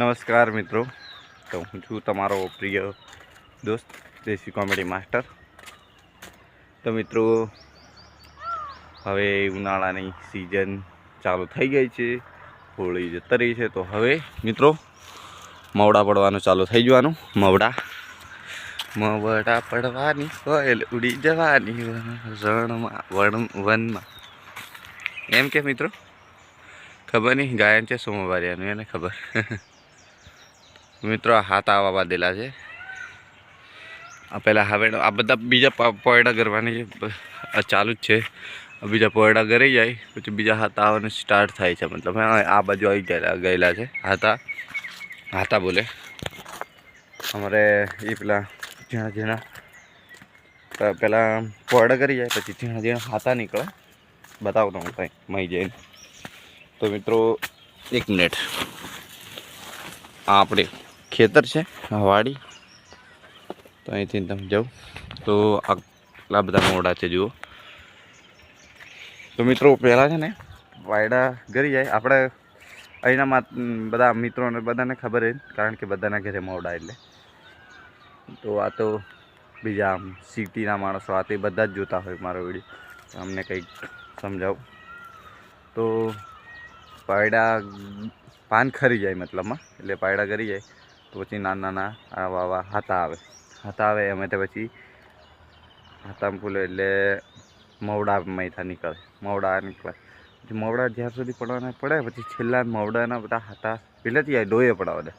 નમસ્કાર મિત્રો. તો હું છું તમારો પ્રિય દોસ્ત, દેશી કોમેડી માસ્ટર. તો મિત્રો, હવે ઉનાળાની સિઝન ચાલુ થઈ ગઈ છે. હોળી જતી રહી છે, તો હવે મિત્રો, મવડા પડવાનું ચાલુ થઈ જવાનું. મવડા. મવડા પડવાની કોયલ ઉડી જવાની રણમાં વનમાં. એમ કે મિત્રો? ખબર નહીં, ગાયન છે સોમવારિયાનું એને ખબર. મિત્રો હાથ આવા બાંધેલા છે. આ પહેલાં હવે આ બધા બીજા પોયડા કરવાની ચાલુ જ છે. બીજા પોયડા કરી જાય, પછી બીજા હાથ આવવાનું સ્ટાર્ટ થાય છે. મતલબ આ બાજુ આવી ગયેલા ગયેલા છે. હાથા હાથા બોલે. અમારે એ પેલા ઝીણા ઝીણા પેલા પોયડા કરી જાય, પછી ઝીણા ઝીણા હાથા નીકળે. બતાવો તમે કંઈ મહી જઈને. તો મિત્રો, એક મિનિટ. આપણે ખેતર છે, વાડી. તો અહીંથી તમે જાઓ. તો આટલા બધા મોડા છે, જુઓ. તો મિત્રો, પહેલાં છે ને, વાયડા ઘરી જાય. આપણે અહીંના બધા મિત્રોને બધાને ખબર જ કારણ કે બધાના ઘરે મોડા એટલે. તો આ તો બીજા આમ સિટીના માણસો, આ તે બધા જ જોતા હોય મારો વીડિયો. અમને કંઈક સમજાવું. તો પાયડા પાન ખરી જાય મતલબમાં એટલે પાયડા કરી જાય. તો પછી નાના નાના આવા આવા હાથા આવે. હાથા આવે એમાં તે પછી હાથામાં ફૂલે એટલે મવડા મૈથા નીકળે, મવડા નીકળે. પછી મવડા જ્યાં સુધી પડવાના પડે, પછી છેલ્લા મવડાના બધા હાથા પહેલેથી જાય ડોયે પડાવે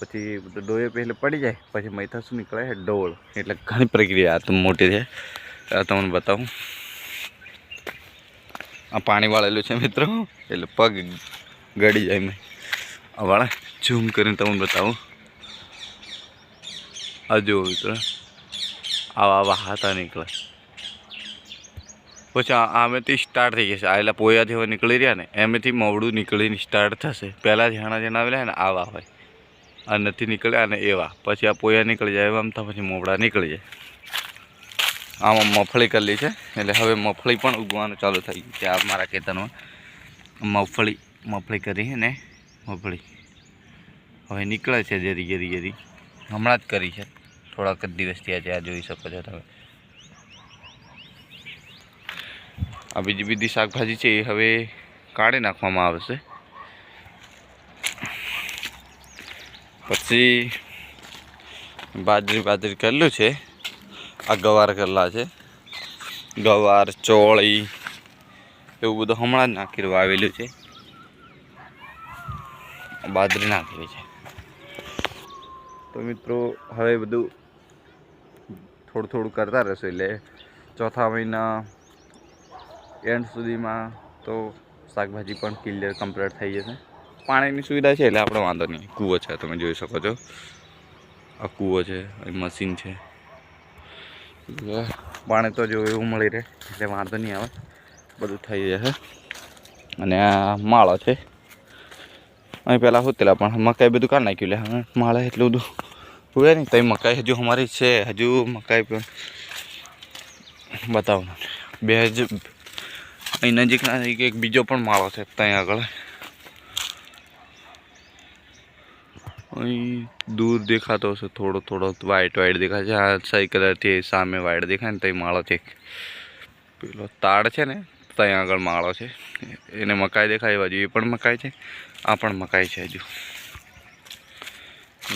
પછી ડોએ પહેલે પડી જાય, પછી મૈથા શું નીકળે ડોળ. એટલે ઘણી પ્રક્રિયા આ તો મોટી છે. તમને બતાવું. આ પાણી વાળેલું છે મિત્રો, એટલે પગ ગળી જાય મેં આ વાળા ઝૂમ કરીને તમને બતાવું. આ જુઓ મિત્રો આવા આવા હાથા નીકળે પછી આમેથી સ્ટાર્ટ થઈ જશે આ એટલે પોયા જેવા નીકળી રહ્યા ને એમેથી મવડું નીકળીને સ્ટાર્ટ થશે પહેલાં જાણા જેના આવેલા ને આવા હોય આ નથી નીકળ્યા ને એવા પછી આ પોયા નીકળી જાય એવા તો પછી મોવડા નીકળી જાય આમાં મફળી કરેલી છે એટલે હવે મફળી પણ ઉગવાનું ચાલુ થઈ ગયું છે આ મારા ખેતરમાં મગફળી મગફળી કરી ને મગફળી હવે નીકળે છે જેરી જરી જરી હમણાં જ કરી છે થોડાક જ દિવસ ત્યાં આ જોઈ શકો છો તમે. આ બીજી બીજી શાકભાજી છે એ હવે કાઢી નાખવામાં આવશે. પછી બાજરી બાજરી કરેલું છે. આ ગવાર કરેલા છે. ગવાર, ચોળી એવું બધું હમણાં જ નાખી વાવેલું છે. બાજરી નાખેલી છે. તો મિત્રો, હવે બધું થોડું થોડું કરતા રહેશું એટલે ચોથા મહિના એન્ડ સુધીમાં તો શાકભાજી પણ ક્લિયર કમ્પ્લીટ થઈ જશે. પાણીની સુવિધા છે એટલે આપણે વાંધો નહીં. કૂવો છે, તમે જોઈ શકો છો. આ કૂવો છે મશીન છે. પાણી તો જો એવું મળી રહે, એટલે વાંધો નહીં આવે. બધું થઈ જશે. અને આ માળો છે. અહીં પહેલાં હોતેલા પણ મકાઈ બધું કાઢી નાખ્યું એટલે હવે માળે એટલું બધું. હોય નહીં એ મકાઈ હજુ અમારી છે, હજુ મકાઈ પણ. બતાવો. બે હજુ અહીં નજીકના નજીક એક બીજો પણ માળો છે ત્યાં આગળ. અહીં દૂર દેખાતો હશે, થોડો થોડો વાઈટ વાઈટ દેખાય છે. આ સહી કલરથી સામે વાઈટ દેખાય ને ત્યાં માળો છે પેલો તાડ છે ને ત્યાં આગળ માળો છે. એને મકાઈ દેખાય બાજુ એ પણ મકાઈ છે. આ પણ મકાઈ છે હજુ.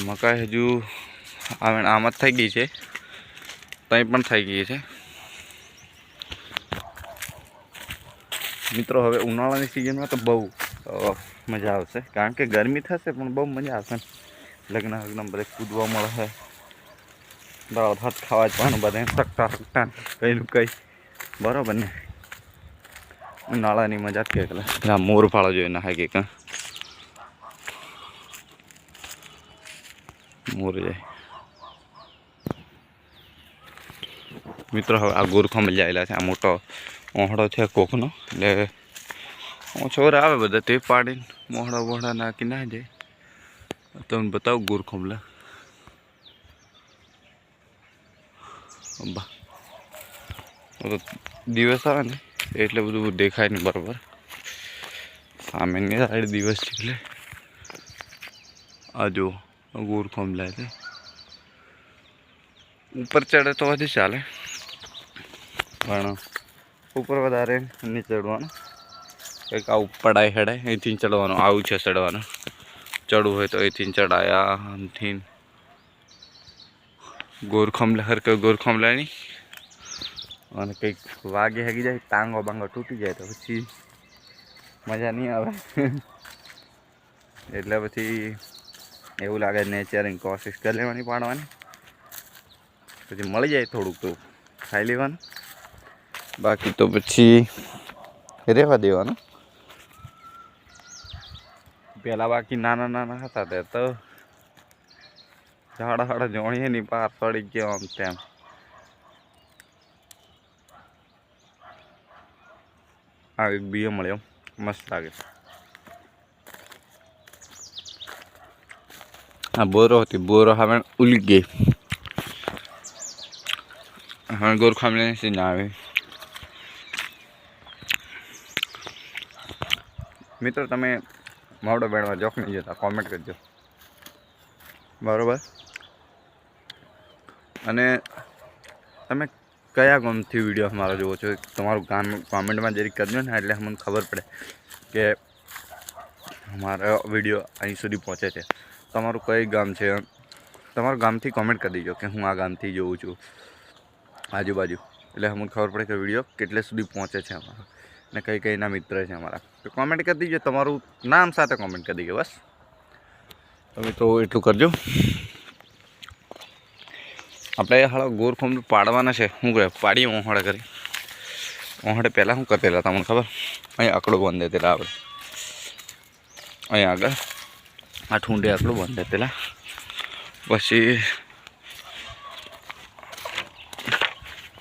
મકાઈ હજુ આવે આમ જ થઈ ગઈ છે. ત્યાં પણ થઈ ગઈ છે. મિત્રો, હવે ઉનાળાની સિઝનમાં તો બહુ મજા આવશે. કારણ કે ગરમી થશે, પણ બહુ મજા આવશે લગ્ન લગ્ન બધે કૂદવા મળે છે. દાળ ભાત ખાવા જવાનું બધે સકતા સકતા કંઈનું કંઈ. બરાબર ને? ઉનાળાની મજા જ કે આ મોર ફાળો જોઈએ ના કે કાં મોર જાય. મિત્રો હવે આ ગોરખામાં જાયેલા છે આ મોટો ઓહળો છે કોકનો એટલે છોરા આવે બધા તે પાડીને મોહડા વોહડા નાખી ના જાય તમને બતાવું ગોરખોમલા બા તો દિવસ આવે ને એટલે બધું દેખાય નહીં બરાબર સામેની સાઈડ દિવસ છે એટલે આ જો ગોરખોમ લે છે ઉપર ચડે તો હજી ચાલે પણ ઉપર વધારે નહીં ચડવાનું. કંઈક આવું પડાય હેડાય અહીંથી ચડવાનું. આવું છે ચડવાનું. ચડવું હોય તો અહીંથી ચડાયા, આમથી. ગોરખમલા હરકે ગોરખમલાની અને કંઈક વાગે હગી જાય, ટાંગો બાંગો તૂટી જાય તો પછી મજા નહીં આવે. એટલે પછી એવું લાગે નેચરની કોશિશ કરી લેવાની પાડવાની. પછી મળી જાય થોડુંક તો ખાઈ લેવાનું. બાકી તો પછી રહેવા દેવાનું. પહેલાં બાકી નાના નાના હતા તે તો ઝાડા હાડા જોણીએ નહીં પાર ચડી ગયો આમ તેમ. આ એક બીએ મળ્યો મસ્ત લાગે. આ બોરો હતી બોરો હવે ઉલી ગઈ. હવે ગોરખામણી ના આવે. મિત્રો, તમે માવડો બેડમાં નહીં જતા કોમેન્ટ કરજો. બરોબર? અને તમે કયા ગામથી વીડિયો અમારો જોવો છો? તમારું ગામ કોમેન્ટમાં જરીક કરજો ને, એટલે અમને ખબર પડે કે અમારો વીડિયો અહીં સુધી પહોંચે છે. તમારું કઈ ગામ છે? તમારું ગામથી કોમેન્ટ કરી દેજો કે હું આ ગામથી જોઉં છું આજુબાજુ. એટલે અમને ખબર પડે કે વીડિયો કેટલે સુધી પહોંચે છે અમારો. ને કઈ કઈના મિત્ર છે અમારા. તો કોમેન્ટ કરી દીજો, તમારું નામ સાથે કોમેન્ટ કરી દીજો, બસ. તમે તો એટલું કરજો. આપણે હાલો ગોરખોમ પાડવાના છે. શું કહે? પાડીએ ઓહળે કરી. ઓહળે પહેલાં શું કરતેલા તમને ખબર? અહીંયા આકડો બંધ દેતેલા આપણે. અહીંયા આગળ. આ ઠુંડે આકડો બંધ દેતેલા. પછી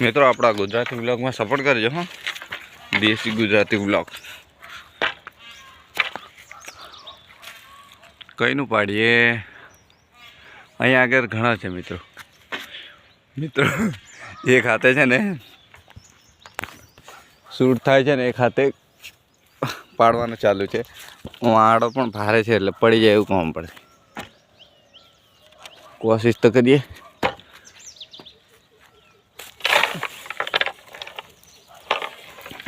મિત્રો, આપણા ગુજરાતી બ્લોગમાં સપોર્ટ કરજો, હા. દેશી ગુજરાતી વ્લોગ. કઈનું પાડીએ? અહીંયા આગળ ઘણા છે મિત્રો. મિત્રો એ ખાતે છે ને, શૂટ થાય છે ને એ ખાતે પાડવાનું ચાલુ છે. વાળો પણ ભારે છે એટલે પડી જાય એવું કોમ પડે. કોશિશ તો કરીએ.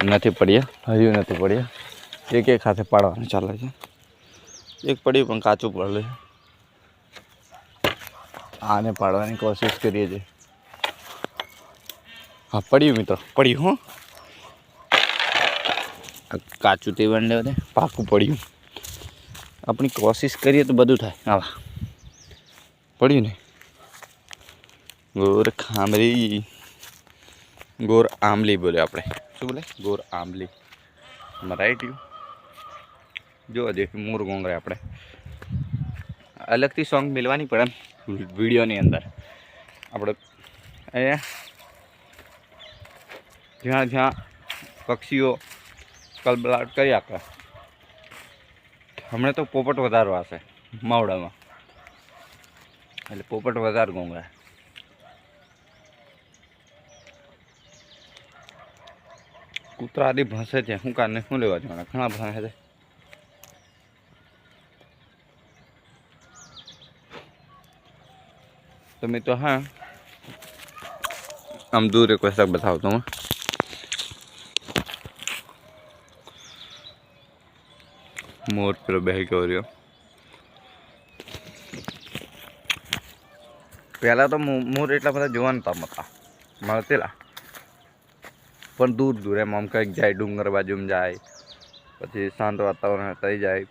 નથી પડ્યા હજુ નથી પડ્યા એક એક સાથે પાડવાનું ચાલે છે. એક પડ્યું પણ કાચું પડે. છે આને પાડવાની કોશિશ કરીએ છીએ. હા, પડ્યું મિત્રો. પડ્યું, હો. કાચું તે વંડે પાકું પડ્યું. આપણી કોશિશ કરીએ તો બધું થાય. આવા પડ્યું ને? ગોર ખામરી ગોર આંબલી બોલે આપણે. શું બોલે? ગોર આંબલી. રાઈટ યુ જો દે, મોર ગોંગરે આપણે. અલગથી સોંગ મિલવાની પડે એમ વિડીયોની અંદર. આપણે અહીંયા જ્યાં જ્યાં પક્ષીઓ કલબલાટ કરી આપે હમણાં તો પોપટ વધારવા હશે, માવડામાં. એટલે પોપટ વધારે ગોંગરા. કૂતરા આદિ ભસે છે, હું કારને શું લેવા જવાના, ઘણા ભાષા છે. તો હા. આમ દૂર એક વસ્તુ બતાવતો હું મોર પેલો બે ગયો રહ્યો. પહેલાં તો મોર એટલા બધા જોવા નતા મળતા, મળતેલા. પણ દૂર દૂર એમ, આમ કંઈક જાય, ડુંગર બાજુમાં જાય, પછી શાંત વાતાવરણ થઈ જાય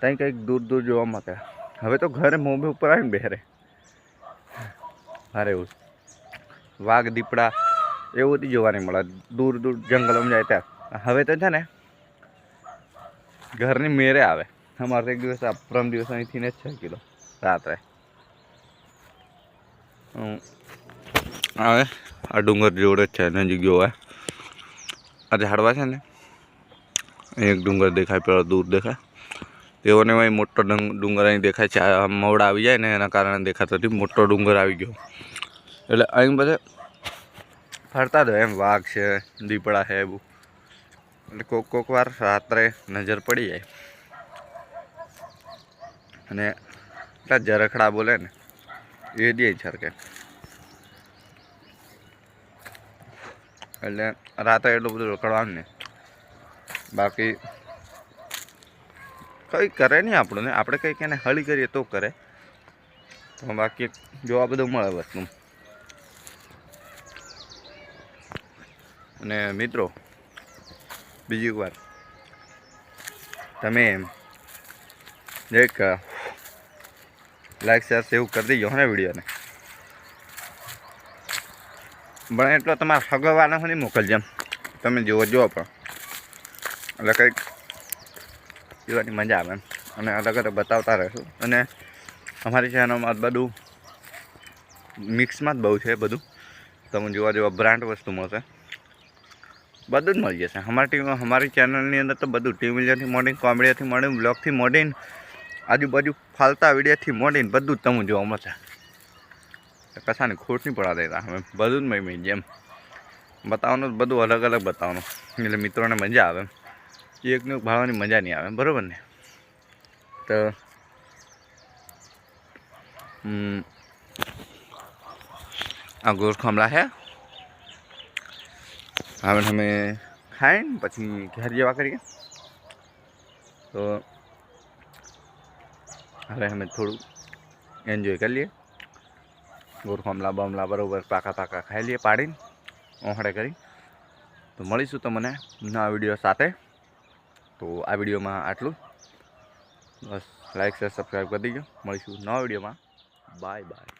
ત્યાં કંઈક દૂર દૂર જોવા મળે. હવે તો ઘરે મોબે ઉપર આવીને બેરે અરે એવું વાઘ, દીપડા, એવું બધી જોવા નહીં મળે. દૂર દૂર જંગલોમાં જાય ત્યાં. હવે તો છે ને, ઘરની મેરે આવે. અમારે એક દિવસ પરમ દિવસ અહીંથી ને છ કિલો રાત્રે. હવે આ ડુંગર જોડે છે, નજીક જોવા. આ ઝાડવા છે ને, એક ડુંગર દેખાય, પેલો દૂર દેખાય. તેઓને અહીં મોટો ડુંગર અહીં દેખાય છે મવડા આવી જાય ને, એના કારણે દેખાતો નથી, મોટો ડુંગર આવી ગયો. એટલે અહીં બધે ફરતા જ એમ વાઘ છે, દીપડા છે, એવું. એટલે કોક કોક વાર રાત્રે નજર પડી જાય. અને એટલા જરખડા બોલે ને, એ દે છરકે એટલે રાતે એટલું બધું રોકડવાનું ને બાકી કંઈ કરે નહીં આપણું ને આપણે કંઈક એને હળી કરીએ તો કરે. તો બાકી જોવા બધું મળે વસ્તુ. અને મિત્રો, બીજી વાર. તમે એક લાઈક, શેર સેવ કરી દેજો ને વિડીયોને. બને એટલો તમારા સગવાને નહીં મોકલજો તમે જુઓ જુઓ પણ. એટલે કંઈક જોવાની મજા આવે અને અલગ અલગ બતાવતા રહેશું. અને અમારી ચેનલમાં બધું મિક્સમાં જ બહુ છે બધું. તમે જોવા જેવા બ્રાન્ડ વસ્તુ મળશે. બધું જ મળી જશે. અમારી ટીમ, અમારી ચેનલની અંદર તો બધું ટીમ વિડીયોથી મોડીને કોમેડીથી મોડીને બ્લોગથી મોડીને આજુબાજુ ફાલતા વિડીયોથી મોડીને બધું જ તમને જોવા મળશે. કશાની ખોટ નહીં પડવા દેતા અમે બધું જ મેં મેં જેમ બતાવવાનું, બધું અલગ અલગ બતાવવાનું. એટલે મિત્રોને મજા આવે એકને ભાવવાની મજા નહીં આવે બરાબર ને? તો આ ગોળ ખમલા હે? હવે અમે ખાઈને પછી ઘેર જેવા કરીએ. તો, હવે અમે થોડું એન્જોય કરી લઈએ. ગોળ ખમલા બમલા બરાબર પાકા પાકા ખાઈ લઈએ, પાડીને ઓહડે કરી. તો મળીશું તમને નવા વીડિયો સાથે. તો આ વિડીયોમાં આટલું. બસ લાઈક શેર સબસ્ક્રાઈબ કરી દીજો. મળીશું નવા વિડીયોમાં. Bye bye